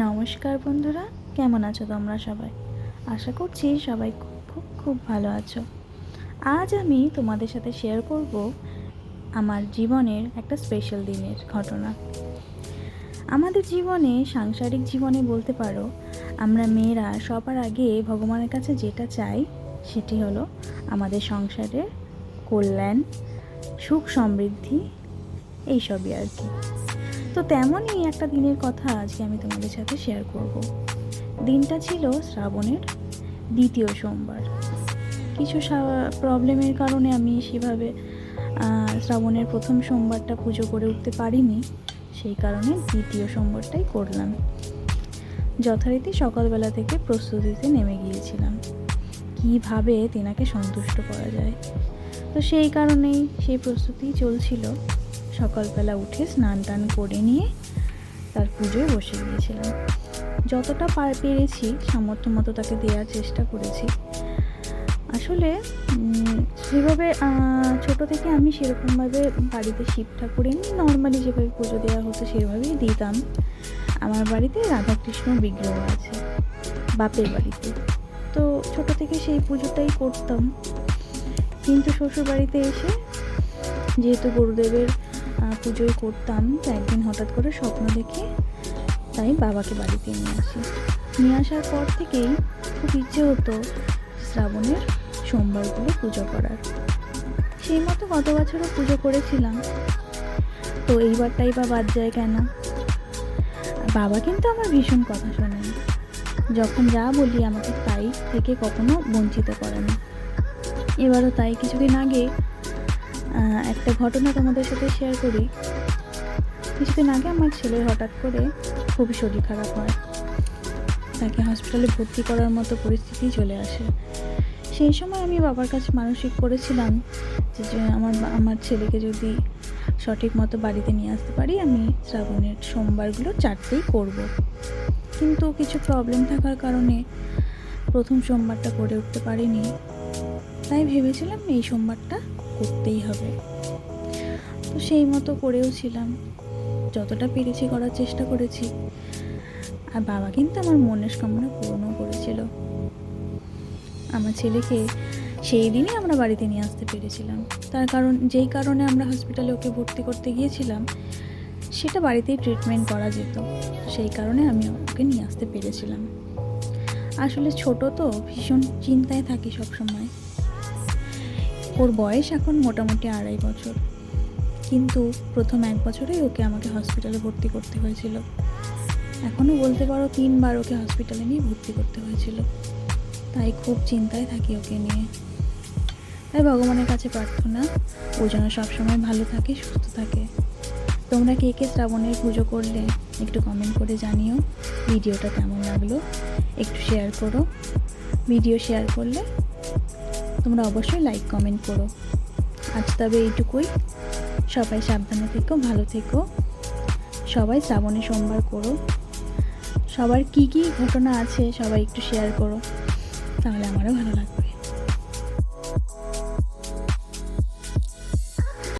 নমস্কার বন্ধুরা, কেমন আছো তোমরা সবাই? আশা করছি সবাই খুব খুব খুব ভালো আছো। আজ আমি তোমাদের সাথে শেয়ার করব আমার জীবনের একটা স্পেশাল দিনের ঘটনা। আমাদের জীবনে, সাংসারিক জীবনে বলতে পারো, আমরা মেয়েরা সবার আগে ভগবানের কাছে যেটা চাই, সেটি হলো আমাদের সংসারের কল্যাণ, সুখ সমৃদ্ধি, এইসবই আর কি। তো তেমনই একটা দিনের কথা আজকে আমি তোমাদের সাথে শেয়ার করব। দিনটা ছিল শ্রাবণের দ্বিতীয় সোমবার। কিছু প্রবলেমের কারণে আমি সেভাবে শ্রাবণের প্রথম সোমবারটা পুজো করে উঠতে পারিনি, সেই কারণে দ্বিতীয় সোমবারটাই করলাম। যথারীতি সকালবেলা থেকে প্রস্তুতিতে নেমে গিয়েছিলাম। কীভাবে তেনাকে সন্তুষ্ট করা যায়? তো সেই কারণেই সেই প্রস্তুতি চলছিল। সকালবেলা উঠে স্নান টান করে নিয়ে তার পুজোয় বসে গিয়েছিলাম। যতটা পার পেরেছি, সামর্থ্য মতো তাকে দেওয়ার চেষ্টা করেছি। আসলে সেভাবে ছোট থেকে আমি সেরকমভাবে বাড়িতে শিব ঠাকুর এমনি নর্মালি যেভাবে পুজো দেওয়া হতো সেভাবেই দিতাম। আমার বাড়িতে রাধাকৃষ্ণ বিগ্রহ আছে, বাপের বাড়িতে। তো ছোট থেকে সেই পুজোটাই করতাম। কিন্তু শ্বশুর বাড়িতে এসে, যেহেতু গুরুদেবের পুজোই করতাম তো একদিন হঠাৎ করে স্বপ্ন দেখে তাই বাবাকে বাড়িতে নিয়ে আসি। নিয়ে আসার পর থেকেই খুব ইচ্ছে হতো শ্রাবণের সোমবারগুলো পুজো করার। সেই মতো গত বছরও পুজো করেছিলাম। তো এইবারটাই বা বাদ যায় কেন? বাবা কিন্তু আমার ভীষণ কথা শোনেন। যখন যা বলি আমাকে তাই থেকে কখনো বঞ্চিত করে না। এবারও তাই কিছুদিন আগে একটা ঘটনা তোমাদের সাথে শেয়ার করি। কিছুদিন আগে আমার ছেলে হঠাৎ করে খুবই শরীর খারাপ হয়। তাকে হসপিটালে ভর্তি করার মতো পরিস্থিতি চলে আসে। সেই সময় আমি বাবার কাছে মানসিক করেছিলাম যে আমার আমার ছেলেকে যদি সঠিক মতো বাড়িতে নিয়ে আসতে পারি, আমি শ্রাবণের সোমবারগুলো চারটেই করব। কিন্তু কিছু প্রবলেম থাকার কারণে প্রথম সোমবারটা করে উঠতে পারিনি। তাই ভেবেছিলাম এই সোমবারটা করতেই হবে। তো সেই মতো করেও ছিলাম। যতটা পেরেছি করার চেষ্টা করেছি। আর বাবা কিন্তু আমার মনের কামনা পূরণও করেছিল। আমার ছেলেকে সেই দিনই আমরা বাড়িতে নিয়ে আসতে পেরেছিলাম। তার কারণ, যেই কারণে আমরা হসপিটালে ওকে ভর্তি করতে গিয়েছিলাম, সেটা বাড়িতেই ট্রিটমেন্ট করা যেত। সেই কারণে আমি ওকে নিয়ে আসতে পেরেছিলাম। আসলে ছোট তো, ভীষণ চিন্তায় থাকি সবসময়। ওর বয়স এখন মোটামুটি আড়াই বছর। কিন্তু প্রথম এক বছরেই ওকে আমাকে হসপিটালে ভর্তি করতে হয়েছিল। এখনও বলতে পারো তিনবার ওকে হসপিটালে নিয়ে ভর্তি করতে হয়েছিল। তাই খুব চিন্তায় থাকি ওকে নিয়ে। তাই ভগবানের কাছে প্রার্থনা, ও যেন সবসময় ভালো থাকে, সুস্থ থাকে। তোমরা কে কে শ্রাবণের পুজো করলে একটু কমেন্ট করে জানিও। ভিডিওটা কেমন লাগল একটু শেয়ার করো। ভিডিও শেয়ার করলে তোমরা অবশ্যই লাইক কমেন্ট করো। আজ তবে এইটুকুই। সবাই সাবধানে থেকো, ভালো থেকো। সবাই শ্রাবণে সোমবার করো। সবার কি কি ঘটনা আছে সবাই একটু শেয়ার করো। তাহলে আমারও ভালো লাগবে।